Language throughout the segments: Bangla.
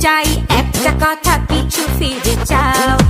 চাই একটা কথা কিছু ফিরে চাও।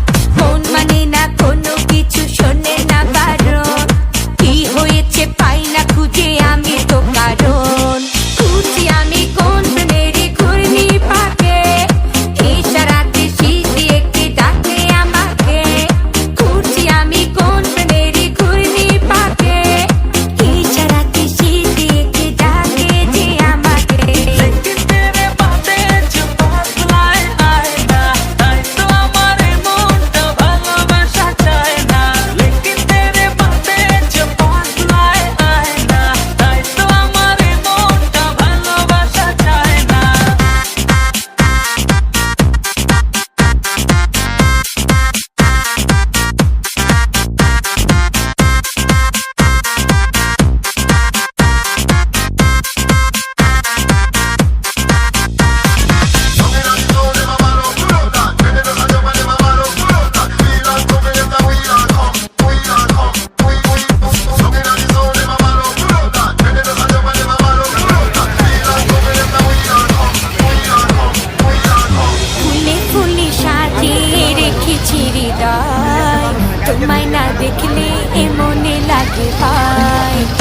তোমায় না দেখলে এ লাগে ভাই।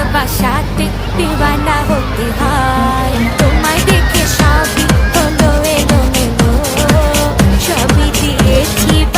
ভালোবাসাতে দিবানা হতে হয়। তোমায় দেখ